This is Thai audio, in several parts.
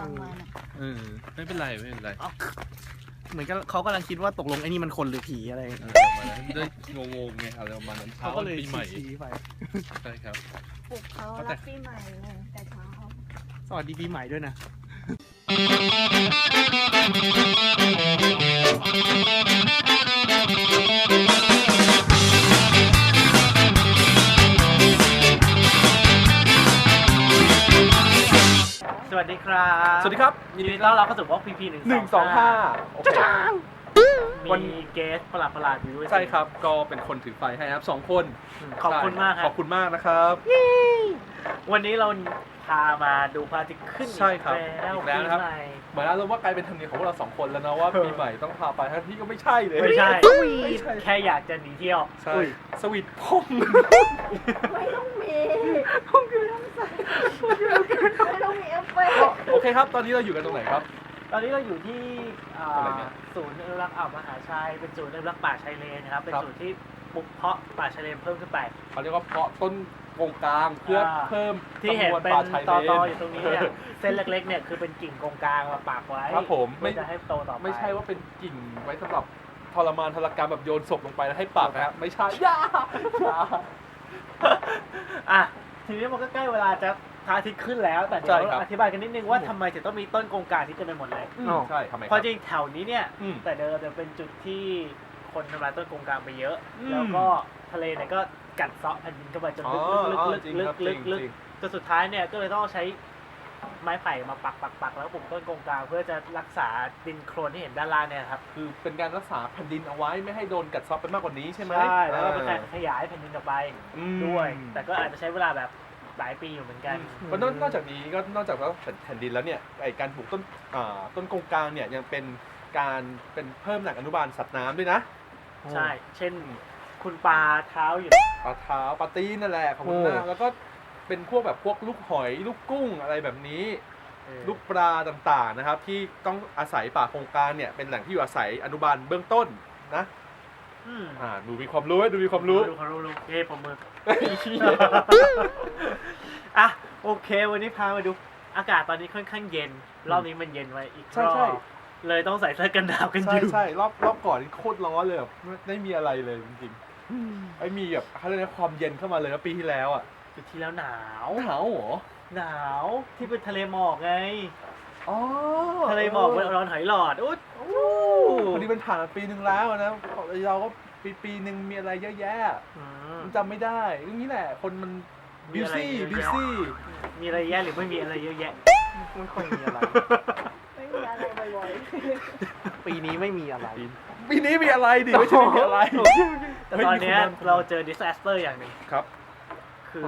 ฟังมาน่ะเออไม่เป็นไรไม่เป็นไรเหมือนกับเขากำลังคิดว่าตกลงไอ้นี่มันคนหรือผีอะไรเออประมาณนั้นด้วยงงๆไงอะไรประมาณนั้นเช้าเขาก็เลยปีใหม่ชี้ไป ใช่ครับ ปลุกเขาเขาแต่รับปีใหม่เลยแต่เช้าสวัสดีปีใหม่ด้วยนะส วัสดีครับ สวัสดีครับ ยินดีต้อนรับเข้าสู่วอล์กพีพีหนึ่งหนึ่งสองห้าโอเค วัน มีเกสประหลาดประหลาดๆอยู่ด้วย ใช่ครับ ก็เป็นคนถือไฟให้ครับสองคนอืมขอบคุณมากคขรัอบบคุณมากนะครับ วันนี้เราพามาดูพระอาทิตย์ขึ้นใช่ครับแล้วอีกแล้วนะครับ ปีใหม่ เหมือนอารมณ์ว่ากลายเป็นธรรมเนียมของพวกเราสองคนแล้วนะว่าเออ ปีใหม่ต้องพาไปทั้งที่ก็ไม่ใช่เลยไม่ใช่ ไม่ใช่แค่อยากจะหนีเที่ยว ใช่อุ้ยสวีทพ่องไม่ต้องมีไม่ต้องใส่ไม่ต้องมีเอฟเฟกต์โอเคครับ ตอนนี้เราอยู่กันตรงไหนครับ ตอนนี้เราอยู่ที่อ่าอะไรเนี่ย ศูนย์อนุรักษ์อ่าวมหาชัยเป็นศูนย์อนุรักษ์ป่าชายเลนนะครับเป็นครับศูนย์ที่ปลูกเพาะป่าชายเลนเพิ่มขึ้นไป เขาเรียกว่าเพาะต้นกงกลางเพื่ออ่า เพิ่มที่เห็นจำวเป็นป่าชายตอเลตออยู่ตรงนี้เนี่ยเส้นเล็กๆเนี่ยคือเป็นกิ่งกงกลางมาปักไว้ครับผมเพื่อจะให้โตต่อไปไม่ใช่ว่าเป็นกิ่งไว้สำหรับทรมานทรกรรมแบบโยนศพลงไปแล้วให้ปักนะครับไม่ใช่อย่าอย่า อะทีนี้มันก็ใกล้เวลาจะ พระอาทิตย์ขึ้นแล้ว แต่เดี๋ใช่ยวครับ อธิบายกันนิดนึงว่าทำไมถึงต้องมีต้นกงกลางที่เต็มไปหมดเลยอืมใช่ทำไมคเพรับราะจริงแถวนี้เนี่ย อืมแต่เดิมจะเป็นจุดที่คนทำลายต้นกงกลางไปเยอะ อืม แล้วก็ทะเลเนี่ยก็กัดเซาะแผ่นดินเข้าไปจนอ๋อลึกอ๋อลึกจริงลึครักบลึกจริงลึกจริงจนสุดท้ายเนี่ยก็เลยต้องใช้ไม้ไผ่มาปักปักปักแล้วปลูกต้นกงกลางเพื่อจะรักษาดินโคลนที่เห็นด้านล่างเนี่ยครับคือเป็นการรักษาแผ่นดินเอาไว้ไม่ให้โดนกัดเซาะไปมากกว่านี้ใช่ไหมใช่แล้วก็เป็นอ่การขยายแผ่นดินออกไปอืม ด้วย แต่ก็อาจจะใช้เวลาแบบ หลายปีอยู่เหมือนกัน เพราะนอกนอกจากนี้ก็นอกจากว่าแผ่นดินแล้วเนี่ยไอการปลูกต้นอ่าต้นกงกลางเนี่ยยังเป็นการเป็นเพิ่มแหล่งอนุบาลสัตว์น้ำด้วยนะใช่ เช่น คุณปลาเท้าอยู่ ปลาเท้าปลาตีนนั่นแหละของคุณโอ้นาแล้วก็เป็นพวกแบบพวกลูกหอยลูกกุ้งอะไรแบบนี้ ลูกปลาต่างๆนะครับ ที่ต้องอาศัยป่าโครงการเนี่ยเป็นแหล่งที่อยู่อาศัยอนุบาลเบื้องต้นนะ อืมอ่าดูมีความรู้ไหมดูมีความรู้ดูความรู้รู้เอ้ผมมือ อะโอเค วันนี้พามาดู อากาศตอนนี้ค่อนข้างเย็น รอบนี้มันเย็นไว้อีกใช่รอใช่ บเลยต้องใส่เสื้อกันหนาวกันอใช่ยู่ใช่รอบรอบก่อนนี่โคตรร้อนเลยแบบไม่ไม่มีอะไรเลยจริงๆไม่มีแบบเขาเรียกว่าความเย็นเข้ามาเลยว่าปีที่แล้วอะปีที่แล้วหนาว หนาวเหรอหนาวที่เป็นทะเลหมอกไง อ๋อทะเลหมอกบนร้อนหอยหลอดอุ๊ยพอดีมันผ่านมาปีหนึ่งแล้วนะเราก็ปีปีหนึ่งมีอะไรเยอะแยะอืมจำไม่ได้ก็นี้แหละ คนมันมีบิวอะไรซี่เยอะแยะบิวซี่มีอะไรแย่หรือไม่มีอะไรเยอะแยะ ไม่ค่อยมีอะไร ไม่มีอะไรบ่อยปีนี้ไม่มีอะไร ปีนี้มีอะไรดิไม่ใช่ไม่มีอะไรแต่ตอนเนี้ยฮ้ยมีคเราเจอ disaster อย่างหนึ่งครับ คือ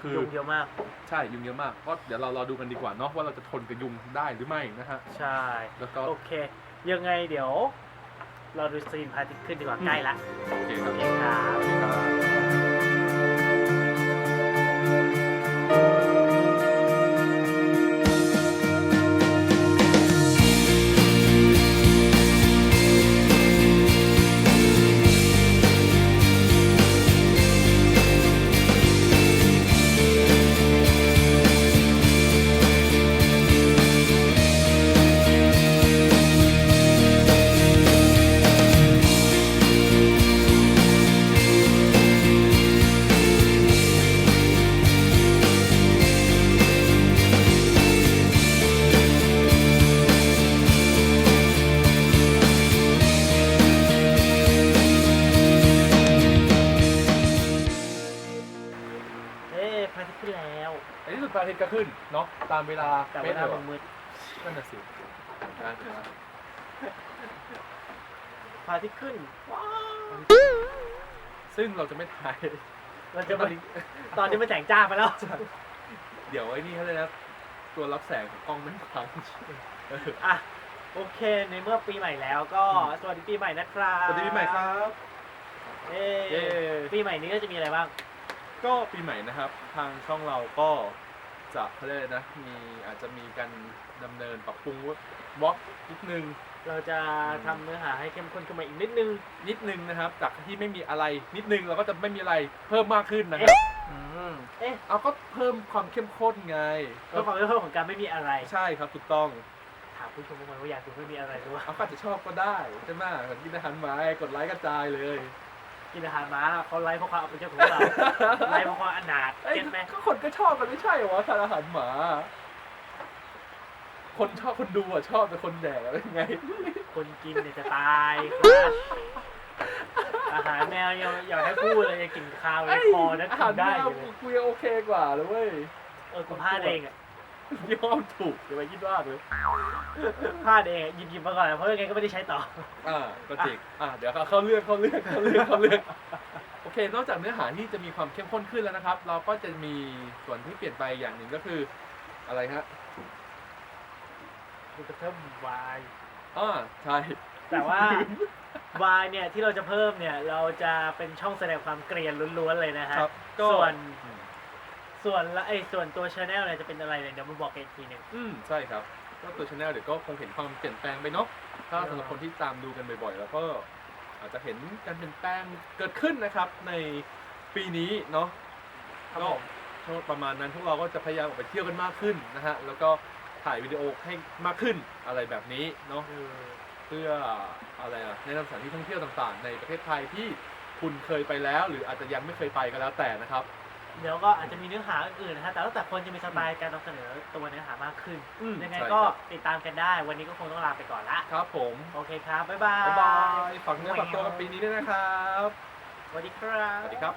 คือยุงเยอะมาก ใช่ยุงเยอะมากก็เดี๋ยวเรารอดูกันดีกว่าเนาะว่าเราจะทนกับยุงได้หรือไม่นะฮะใช่แล้วก็โอเค ยังไงเดี๋ยวเราดูซีนพระอาทิตย์ขึ้นดีกว่าอืมใกล้ละโอเคครับโอเคครับ พระอาทิตย์ก็ขึ้นเนาะตามเวลาแต่เวไม่ลาเร็วมันมืดนั่นน่ะสิพระอาทิตย์ขึ้นซึ่งเราจะไม่ถ่ายมันจะมาตอนนี้มันแสงจ้าไปแล้ว เดี๋ยวไอ้นี่เขาเลยกนะตัวรับแสงของกล้องไม่พังเอออะโอเคในเมื่อปีใหม่แล้วก็สวัสดีปีใหม่นะครับสวัสดีปีใหม่ครับเอ้เย้ปีใหม่นี้ก็จะมีอะไรบ้าง ก็ปีใหม่นะครับ ทางช่องเราก็ จะเขาเรียกอะไรนะมีอาจจะมีการดำเนินปรับปรุงวอล์กนิดนึง เราจะทำเนื้อหาให้เข้มข้นขึ้นมาอีกนิดนึง นิดนึงนะครับ จากที่ไม่มีอะไรนิดนึงเราก็จะไม่มีอะไรเพิ่มมากขึ้นนะครับอืมเอ๊ะเอาก็เพิ่มความเข้มข้นไงเพื่อความเพิ่มของการไม่มีอะไร ใช่ครับถูกต้องถามผู้ชมบ้างไหมว่าอยากดูไม่มีอะไรหรือว่าเอาก็อาจจะชอบก็ได้ใช่ไหมเหมือนกินอาหารหมากดไลค์กระจายเลย กินอาหารม้าเขาไล่เพราะความเอาเป็นเจ้าของเราไล่เพราะความอนาถเอ้ยเก็ตไหมก็คนก็ชอบกันไม่ใช่เหรอวะทานอาหารหมา คนชอบคนดูอะชอบแต่คนแดกอะไรไง คนกินเนี่ยจะตายครับอาหารแมวยังอย่าให้พูดเลยยังกินข้าวในคอนะอากิหารนแมได้อวยู่เลยกูยังโอเคกว่าเลยเว้ยเออกูพลาดเองอะ ยี่ห้อถูกอย่าไปคิดว่าเลยพลาดเองอะหยิบหยิบมาก่อนเพราะยังไงก็ไม่ได้ใช้ต่อ อ่าก็จริงอ่าเดี๋ยวเข้าเรื่องเข้าเรื่องเข้าเรื่องเข้าเรื่องโอเคนอกจากเนื้อหาที่จะมีความเข้มข้นขึ้นแล้วนะครับ เราก็จะมีส่วนที่เปลี่ยนไปอย่างหนึ่งก็คือ อะไรฮะมันจะเพิ่มวายอ่าใช่แต่ว่าวายเนี่ยที่เราจะเพิ่มเนี่ยเราจะเป็นช่องแสดงความเกรียนล้วนๆเลยนะฮะครับก็ส่วนอืม ส่วนละไอ้ส่วนตัวชาแนลเนี่ยจะเป็นอะไรเนี่ยเดี๋ยวมาบอกกันอีกทีหนึ่งอืมใช่ครับก็ตัวชาแนลเดี๋ยวก็คงเห็นความเปลี่ยนแปลงไปเนาะถ้าสำหรับคนที่ตามดูกันบ่อยๆ แล้วก็อาจจะเห็นการเปลี่ยนแปลงเกิดขึ้นนะครับ ในปีนี้เนาะครับก็ผมช่วงประมาณนั้นพวกเราก็จะพยายามออกไปเที่ยวกันมากขึ้นนะฮะแล้วก็ถ่ายวิดีโอให้มากขึ้นอะไรแบบนี้เนาะ เออเพื่ออะไรอะแนะนำสถานที่ท่องเที่ยวต่างๆ ในประเทศไทยที่คุณเคยไปแล้ว หรืออาจจะยังไม่เคยไปก็แล้วแต่นะครับ เดี๋ยวก็อาจจะมีเนื้อหาอื่นๆนะฮะ แต่แล้วแต่คนจะมีสไตล์การนำเสนอตัวเนื้อหามากขึ้น อืมยังไงใช่ก็ครับ ติดตามกันได้ วันนี้ก็คงต้องลาไปก่อนละ ครับผมโอเคครับ บ๊ายบาย บ๊ายบายฝากเนื้อฝากตัวกับปีนี้ด้วยนะครับ สวัสดีครับ สวัสดีครับ